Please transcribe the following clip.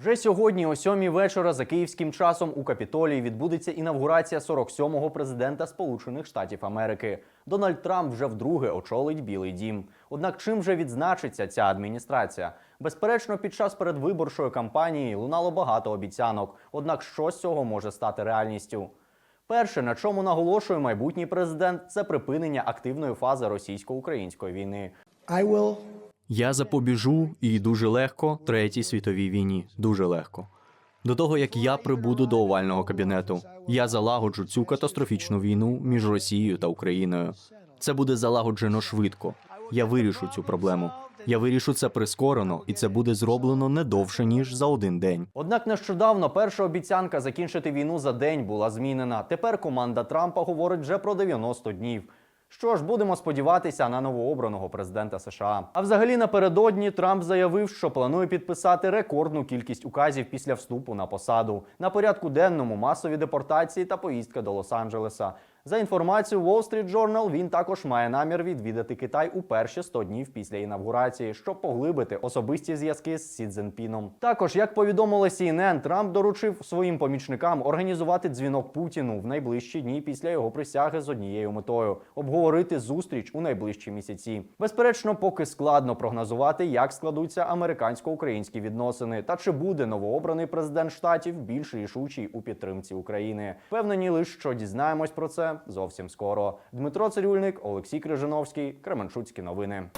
Вже сьогодні, о сьомій вечора, за київським часом у Капітолії відбудеться інавгурація 47-го президента Сполучених Штатів Америки. Дональд Трамп вже вдруге очолить Білий Дім. Однак чим же відзначиться ця адміністрація? Безперечно, під час передвиборчої кампанії лунало багато обіцянок. Однак, що з цього може стати реальністю? Перше, на чому наголошує майбутній президент, це припинення активної фази російсько-української війни. I will Я запобіжу і дуже легко третій світовій війні. Дуже легко. До того як я прибуду до овального кабінету, я залагоджу цю катастрофічну війну між Росією та Україною. Це буде залагоджено швидко. Я вирішу цю проблему. Я вирішу це прискорено, і це буде зроблено не довше ніж за один день. Однак нещодавно перша обіцянка закінчити війну за день була змінена. Тепер команда Трампа говорить вже про 90 днів. Що ж, будемо сподіватися на новообраного президента США. А взагалі напередодні Трамп заявив, що планує підписати рекордну кількість указів після вступу на посаду. На порядку денному масові депортації та поїздка до Лос-Анджелеса. За інформацією Wall Street Journal, він також має намір відвідати Китай у перші 100 днів після інавгурації, щоб поглибити особисті зв'язки з Сі Цзінпіном. Також, як повідомило CNN, Трамп доручив своїм помічникам організувати дзвінок Путіну в найближчі дні після його присяги з однією метою обговорити зустріч у найближчі місяці. Безперечно, поки складно прогнозувати, як складуться американсько-українські відносини, та чи буде новообраний президент штатів більш рішучий у підтримці України. Впевнені лише, що дізнаємось про це зовсім скоро. Дмитро Цирюльник, Олексій Крижановський, Кременчуцькі новини.